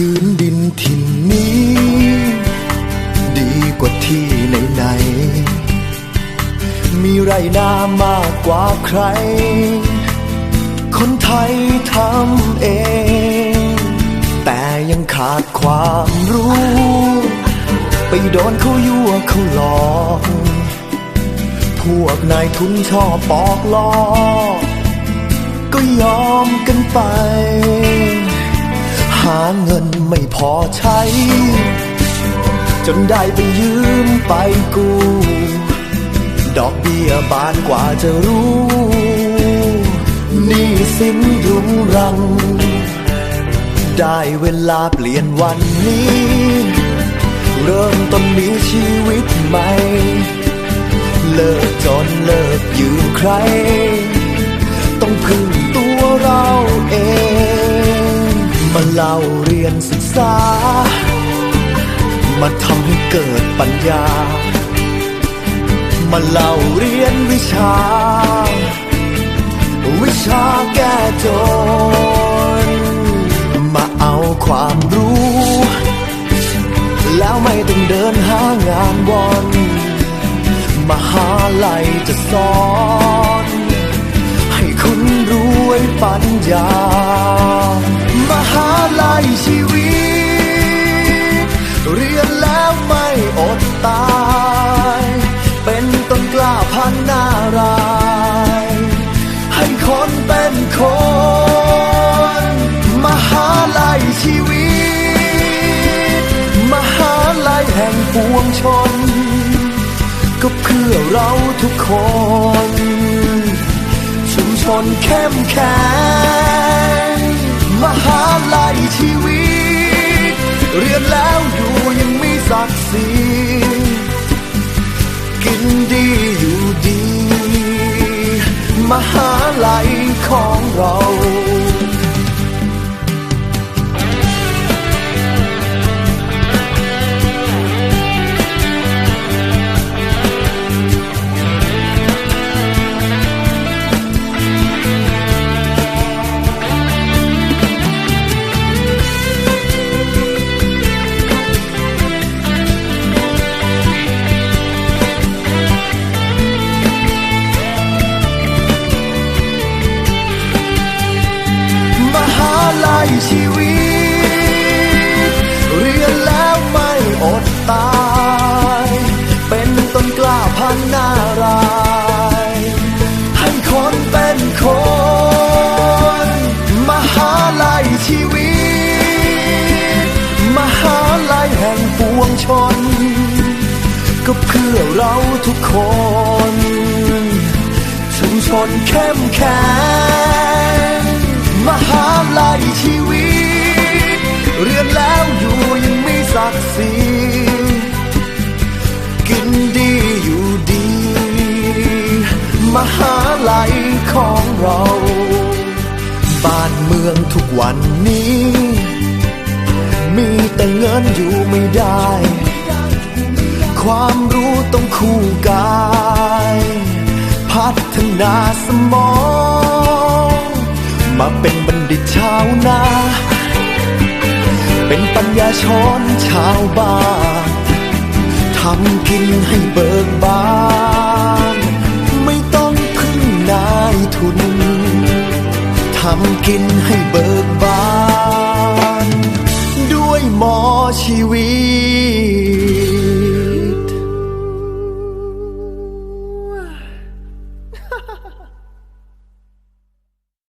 พื้นดินถิ่นนี้ ดีกว่าที่ไหนๆมีไรนามากกว่าใคร คนไทยทำเอง แต่ยังขาดความรู้ ไปโดนเขายั่วเขาหลอก พวกนายทุนชอบปอกล้อก็ยอมกันไป หาเงินไม่พอใช้ จนได้ไปยืมไปกู้ ดอกเบี้ยบานกว่าจะรู้นี่สินรุงรัง ได้เวลาเปลี่ยนวันนี้ เริ่มต้นมีชีวิตใหม่ เลิกจนเลิกยืมใคร ต้องพึ่งตัวเรา ยนศึกษา มาทำให้เกิดปัญญา มาเล่าเรียนวิชา วิชาแก้จน มาเอาความรู้ แล้วไม่ต้องเดินหางานวอนมหาลัยจะสอน ให้คุณรวยปัญญา แห่งปวงชน ก็เพื่อเราทุกคน ชุมชนเข้มแข็งมหาลัยชีวิต เรียนแล้วอยู่ยังมีศักดิ์ศรีกินดีอยู่ดี มหาลัยของเรา ชน ก็เพื่อเราทุกคน ชุมชนเข้มแข็งมหาลัยชีวิต เรียนแล้วอยู่ยังมีศักดิ์ศรีกินดีอยู่ดี มหาลัยของเรา บ้านเมืองทุกวันนี้ คู่กาย พัฒนาสมอง มาเป็นบัณฑิตชาวนา เป็นปัญญาชนชาวบ้านทำกินให้เบิกบาน ไม่ต้องพึ่งนายทุน ทำกินให้เบิก